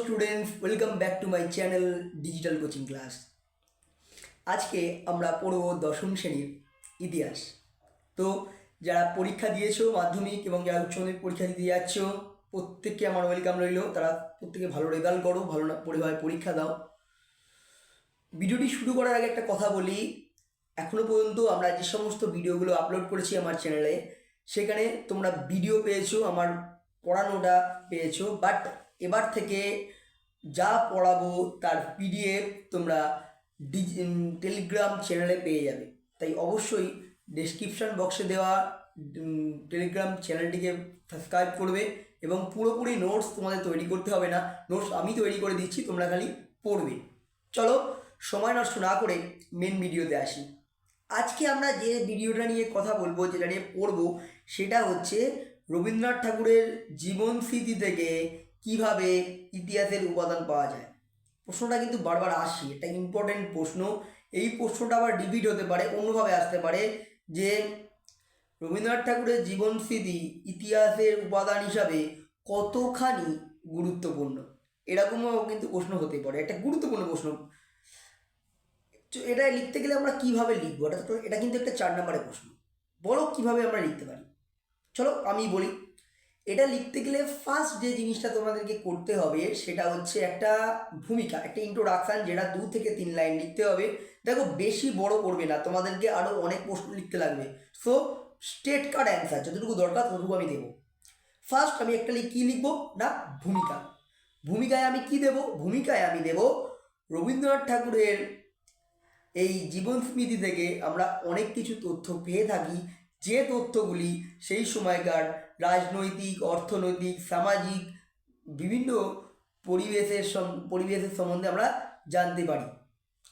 Students welcome back to my channel digital coaching class আজকে আমরা পড়ব দশম শ্রেণির ইতিহাস। তো যারা পরীক্ষা দিয়েছ মাধ্যমিক এবং যারা উচ্চ মাধ্যমিক পরীক্ষা দিতে যাচ্ছ, প্রত্যেককে আমার ওয়েলকাম রইল। তারা প্রত্যেকে ভালো রেজাল্ট করো, ভালো পরিভাবে পরীক্ষা দাও। ভিডিওটি শুরু করার আগে একটা কথা বলি। এখনও পর্যন্ত আমরা যে সমস্ত ভিডিওগুলো আপলোড করেছি আমার চ্যানেলে সেখানে তোমরা ভিডিও পেয়েছ, আমার পড়ানোটা পেয়েছ বাট এবার থেকে যা পড়াবো তার পিডিএফ তোমরা টেলিগ্রাম চ্যানেলে পেয়ে যাবে। তাই অবশ্যই ডেসক্রিপশন বক্সে দেওয়া টেলিগ্রাম চ্যানেলটিকে সাবস্ক্রাইব করবে এবং পুরোপুরি নোটস তোমাদের তৈরি করতে হবে না। নোটস আমি তৈরি করে দিচ্ছি, তোমরা খালি পড়বে। চলো, সময় নষ্ট না করে মেন ভিডিওতে আসি। আজকে আমরা যে ভিডিওটা নিয়ে কথা বলব, যেটা নিয়ে পড়ব, সেটা হচ্ছে রবীন্দ্রনাথ ঠাকুরের জীবন স্মৃতি থেকে কীভাবে ইতিহাসের উপাদান পাওয়া যায়? প্রশ্নটা কিন্তু বারবার আসে এটা ইম্পর্টেন্ট প্রশ্ন। এই প্রশ্নটা আবার রিপিট হতে পারে, অন্যভাবে আসতে পারে যে রবীন্দ্রনাথ ঠাকুরের জীবন স্মৃতি ইতিহাসের উপাদান হিসাবে কতখানি গুরুত্বপূর্ণ? এরকমও কিন্তু প্রশ্ন হতে পারে, একটা গুরুত্বপূর্ণ প্রশ্ন। এটা লিখতে গেলে আমরা কীভাবে লিখব? এটা এটা কিন্তু একটা চার নম্বরের প্রশ্ন। বলো কীভাবে আমরা লিখতে পারি? চলো আমি বলি। এটা লিখতে গেলে ফার্স্ট যে জিনিসটা তোমাদেরকে করতে হবে, সেটা হচ্ছে একটা ভূমিকা, একটা ইন্ট্রোডাকশান যেটা দু থেকে তিন লাইন লিখতে হবে। দেখো, বেশি বড় করবে না, তোমাদেরকে আরও অনেক প্রশ্ন লিখতে লাগবে। সো স্টেট কার্ড অ্যান্সার যতটুকু দরকার ততটুকু আমি দেবো। ফার্স্ট আমি একটা লিখ, কী লিখব? না, ভূমিকা। ভূমিকায় আমি কি দেব? ভূমিকায় আমি দেব রবীন্দ্রনাথ ঠাকুরের এই জীবন স্মৃতি থেকে আমরা অনেক কিছু তথ্য পেয়ে থাকি। যে তথ্যগুলি সেই সময়কার রাজনৈতিক, অর্থনৈতিক, সামাজিক, বিভিন্ন পরিবেশের পরিবেশের সম্বন্ধে আমরা জানতে পারি।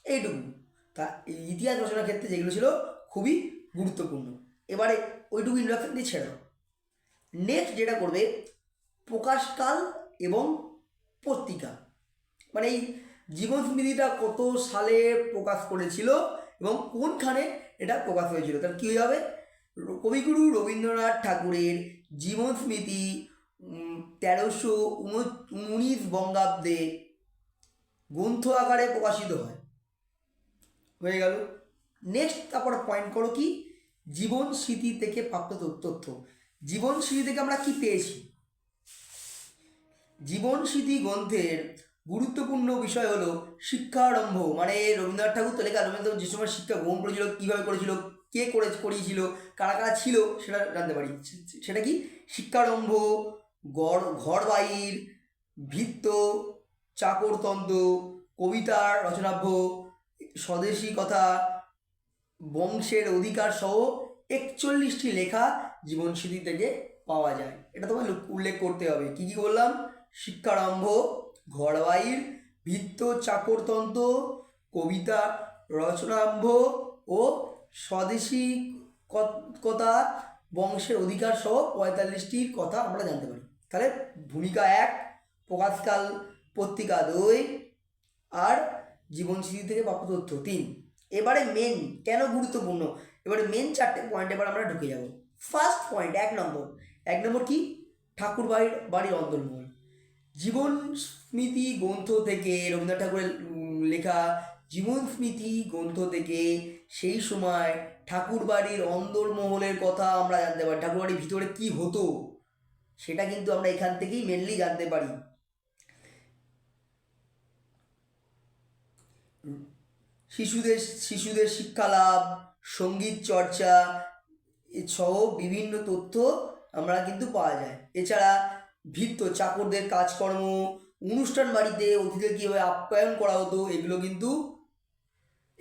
এইটুকু। তা এই ইতিহাস রচনার ক্ষেত্রে যেগুলো ছিল খুবই গুরুত্বপূর্ণ। এবারে ওইটুকু ইন্ট্রোডাকশন দিয়ে ছেড়ে নেক্সট যেটা করবে, প্রকাশকাল এবং পত্রিকা। মানে এই জীবন স্মৃতিটা কত সালে প্রকাশ করেছিল এবং কোনখানে এটা প্রকাশ হয়েছিল? তাহলে কী হবে? কবিগুরু রবীন্দ্রনাথ ঠাকুরের জীবন স্মৃতি তেরোশো উনিশ বঙ্গাব্দে গ্রন্থ আকারে প্রকাশিত হয়। হয়ে গেল। নেক্সট তারপর পয়েন্ট করো কি? জীবন স্মৃতি থেকে প্রাপ্ত তথ্য- জীবন স্মৃতি থেকে আমরা কি পেয়েছি? জীবন স্মৃতি গ্রন্থের গুরুত্বপূর্ণ বিষয় হলো শিক্ষারম্ভ। মানে রবীন্দ্রনাথ ঠাকুর তো লেখা, রবীন্দ্রনাথ যে সময় শিক্ষা গ্রহণ করেছিল, কীভাবে করেছিল কে করে করিয়েছিল, কারা কারা ছিল সেটা জানতে পারি। সেটা কি? শিক্ষারম্ভ, গড় ঘর বাইর ভিত্ত, চাকরতন্ত্র, কবিতার রচনাভ্য স্বদেশী কথা, বংশের অধিকার সহ একচল্লিশটি লেখা জীবন স্মৃতি থেকে পাওয়া যায়। এটা তোমায় উল্লেখ করতে হবে। কি কি বললাম? শিক্ষারম্ভ ঘরবাইর ভিত্ত, চাকরতন্ত্র, কবিতা রচনাম্ভ ও স্বদেশী কথা বংশের অধিকার সহ পঁয়তাল্লিশটির কথা আমরা জানতে পারি। তাহলে ভূমিকা এক, প্রকাশকাল পত্রিকা দুই আর জীবন স্মৃতি থেকে প্রাপ্ত তথ্য তিন। এবারে মেন কেন গুরুত্বপূর্ণ? এবারে মেন চারটে পয়েন্ট এবার আমরা ঢুকে যাব। ফার্স্ট পয়েন্ট এক নম্বর। এক নম্বর কি? ঠাকুর বাড়ির বাড়ির অন্দরমহল জীবন স্মৃতি গ্রন্থ থেকে রবীন্দ্রনাথ ঠাকুরের লেখা জীবন স্মৃতি গ্রন্থ থেকে সেই সময় ঠাকুরবাড়ির অন্দরমহলের কথা আমরা জানতে পারি। ঠাকুরবাড়ির ভিতরে কি হতো, সেটা কিন্তু আমরা এখান থেকেই মেনলি জানতে পারি। শিশুদের শিশুদের শিক্ষা লাভ সংগীত চর্চা সহ বিভিন্ন তথ্য আমরা কিন্তু পাওয়া যায়। এছাড়া ভিত্ত চাকরদের কাজকর্ম, অনুষ্ঠান বাড়িতে অতিথিদের কীভাবে আপ্যায়ন করা হতো, এগুলো কিন্তু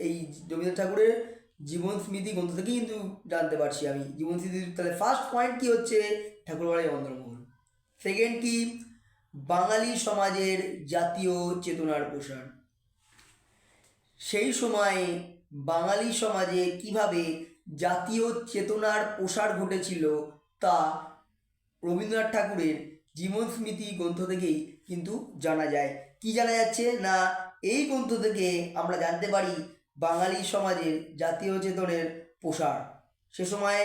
এই রবীন্দ্রনাথ ঠাকুরের জীবন স্মৃতি গ্রন্থ থেকেই কিন্তু জানতে পারছি আমি। জীবন স্মৃতি তাহলে ফার্স্ট পয়েন্ট কি হচ্ছে? ঠাকুরবাড়ির অন্দরমহল। সেকেন্ড কি? বাঙালি সমাজের জাতীয় চেতনার প্রসার। সেই সময়ে বাঙালি সমাজে কীভাবে জাতীয় চেতনার প্রসার ঘটেছিল তা রবীন্দ্রনাথ ঠাকুরের জীবন স্মৃতি গ্রন্থ থেকেই কিন্তু জানা যায়। কি জানা যাচ্ছে? না, এই গ্রন্থ থেকে আমরা জানতে পারি বাঙালি সমাজের জাতীয় চেতনের প্রসার। সে সময়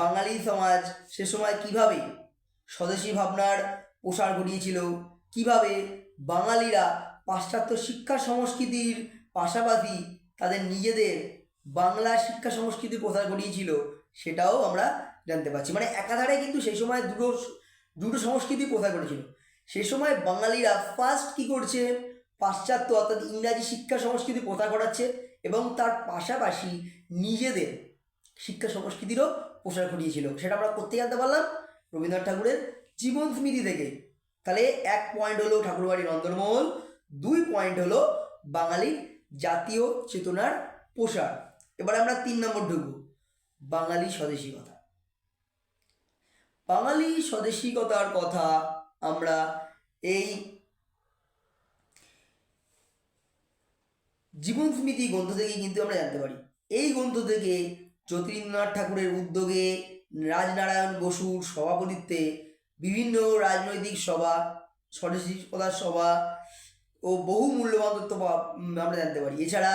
বাঙালি সমাজ সে সময় কীভাবে স্বদেশী ভাবনার প্রসার ঘটিয়েছিল, কীভাবে বাঙালিরা পাশ্চাত্য শিক্ষা সংস্কৃতির পাশাপাশি তাদের নিজেদের বাংলা শিক্ষা সংস্কৃতি প্রসার ঘটিয়েছিল, সেটাও আমরা জানতে পারছি। মানে একাধারে কিন্তু সেই সময় দুটো দুটো সংস্কৃতি প্রচার করেছিল সে সময় বাঙালিরা ফার্স্ট কী করছে? পাশ্চাত্য অর্থাৎ ইংরাজি শিক্ষা সংস্কৃতি প্রচার করাচ্ছে এবং তার পাশাপাশি নিজেদের শিক্ষা সংস্কৃতিরও প্রসার ঘটিয়েছিল। সেটা আমরা করতে জানতে পারলাম। রবীন্দ্রনাথ ঠাকুরের জীবন স্মৃতি থেকে। তাহলে এক পয়েন্ট হলো ঠাকুরবাড়ির অন্দরমহল, দুই পয়েন্ট হলো বাঙালির জাতীয় চেতনার প্রসার। এবার আমরা তিন নম্বর ঢুকবো। বাঙালি স্বদেশিকতা। বাঙালি স্বদেশিকতার কথা আমরা এই জীবন স্মৃতি গ্রন্থ থেকে কিন্তু আমরা জানতে পারি। এই গ্রন্থ থেকে জ্যোতিরিন্দ্রনাথ ঠাকুরের উদ্যোগে রাজনারায়ণ বসুর সভাপতিত্বে বিভিন্ন রাজনৈতিক সভা স্বদেশিকতার সভা ও বহু মূল্যবান তথ্য আমরা জানতে পারি। এছাড়া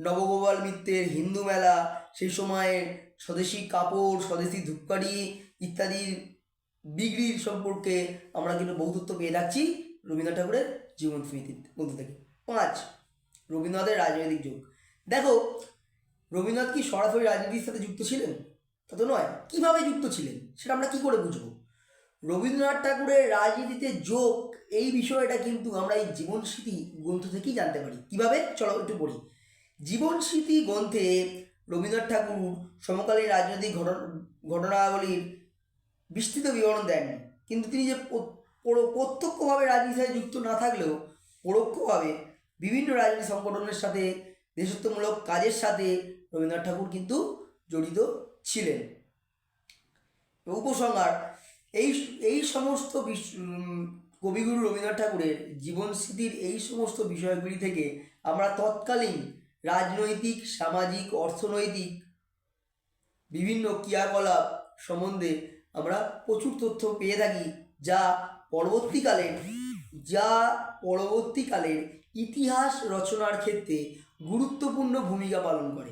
নবগোপাল মিত্রের হিন্দু মেলা, সেই সময়ে স্বদেশি কাপড়, স্বদেশি ধূপকাঠি ইত্যাদির বিক্রির সম্পর্কে আমরা কিন্তু বহু তথ্য পেয়ে থাকছি রবীন্দ্রনাথ ঠাকুরের জীবন স্মৃতির মধ্যে থেকে। পাঁচ রবীন্দ্রনাথের রাজনৈতিক যুগ। দেখো, রবীন্দ্রনাথ কি সরাসরি রাজনীতির সাথে যুক্ত ছিলেন? তা তো নয়। কীভাবে যুক্ত ছিলেন? সেটা আমরা কি করে বুঝব? রবীন্দ্রনাথ ঠাকুরের রাজনীতিতে যোগ, এই বিষয়টা কিন্তু আমরা এই জীবন স্মৃতি গ্রন্থ থেকেই জানতে পারি। কীভাবে? চলো একটু পড়ি। জীবন স্মৃতি গ্রন্থে রবীন্দ্রনাথ ঠাকুর সমকালীন রাজনৈতিক ঘটনা, ঘটনাবলীর বিস্তৃত বিবরণ দেননি কিন্তু তিনি যে প্র- প্র- প্রত্যক্ষভাবে রাজনীতির সাথে যুক্ত না থাকলেও, পরোক্ষভাবে বিভিন্ন রাজনীতি সংগঠনের সাথে দেশত্বমূলক কাজের সাথে রবীন্দ্রনাথ ঠাকুর কিন্তু জড়িত ছিলেন। উপসংহার, এই এই সমস্ত কবিগুরু রবীন্দ্রনাথ ঠাকুরের জীবন স্মৃতির এই সমস্ত বিষয়গুলি থেকে আমরা তৎকালীন রাজনৈতিক, সামাজিক, অর্থনৈতিক বিভিন্ন ক্রিয়াকলাপ সম্বন্ধে আমরা প্রচুর তথ্য পেয়ে থাকি, যা পরবর্তীকালের যা পরবর্তীকালের ইতিহাস রচনার ক্ষেত্রে গুরুত্বপূর্ণ ভূমিকা পালন করে।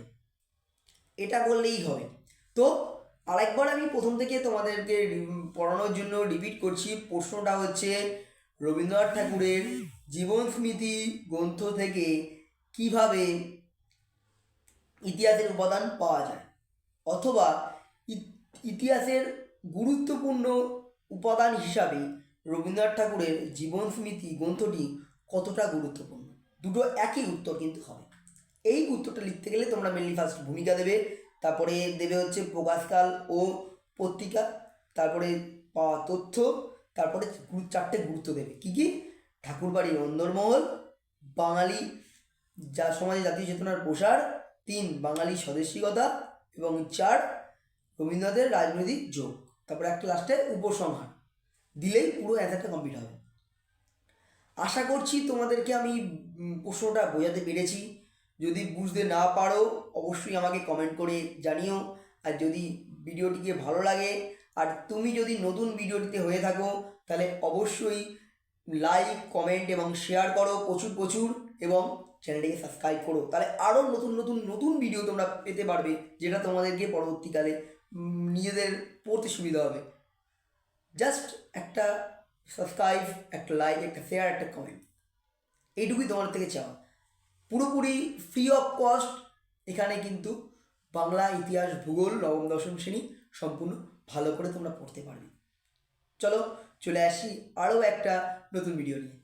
এটা করলেই হবে। তো, আরেকবার আমি প্রথম থেকে তোমাদেরকে পড়ানোর জন্য রিপিট করছি। প্রশ্নটা হচ্ছে, রবীন্দ্রনাথ ঠাকুরের জীবন স্মৃতি গ্রন্থ থেকে কীভাবে ইতিহাসের উপাদান পাওয়া যায়? অথবা ইতিহাসের গুরুত্বপূর্ণ উপাদান হিসাবে রবীন্দ্রনাথ ঠাকুরের জীবন স্মৃতি গ্রন্থটি কতটা গুরুত্বপূর্ণ? দুটো একই উত্তর কিন্তু হবে। এই উত্তরটা লিখতে গেলে তোমরা মেনলি ফার্স্ট ভূমিকা দেবে, তারপরে দেবে হচ্ছে প্রকাশকাল ও পত্রিকা, তারপরে পাওয়া তথ্য, তারপরে চারটে গুরুত্ব দেবে। কী কী? ঠাকুরবাড়ির অন্দরমহল, বাঙালি যা সমাজে, জাতীয় চেতনার প্রসার, তিন, বাঙালি স্বদেশিকতা, এবং চার, রবীন্দ্রনাথের রাজনৈতিক যোগ। তারপরে একটা লাস্টে উপসংহার। দিলেই পুরো অ্যান্সারটা কমপ্লিট হবে। আশা করছি তোমাদেরকে আমি প্রশ্নটা বোঝাতে পেরেছি। যদি বুঝতে না পারো, অবশ্যই আমাকে কমেন্ট করে জানিও। আর যদি ভিডিওটিকে ভালো লাগে, আর তুমি যদি নতুন ভিডিওটিতে হয়ে থাকো, তাহলে অবশ্যই লাইক কমেন্ট এবং শেয়ার করো প্রচুর প্রচুর এবং চ্যানেলটিকে সাবস্ক্রাইব করো। তাহলে আরও নতুন নতুন নতুন ভিডিও তোমরা পেতে পারবে, যেটা তোমাদেরকে পরবর্তীকালে নিজেদের পড়তে সুবিধা হবে। জাস্ট একটা সাবস্ক্রাইব একটা লাইক একটা শেয়ার একটা কমেন্ট এইটুকুই তোমার থেকে চাওয়া। পুরোপুরি ফ্রি অফ কস্ট এখানে কিন্তু বাংলা ইতিহাস, ভূগোল, নবম, দশম শ্রেণি সম্পূর্ণ ভালো করে তোমরা পড়তে পারবে। চলো, চলে আসি আরও একটা নতুন ভিডিও নিয়ে।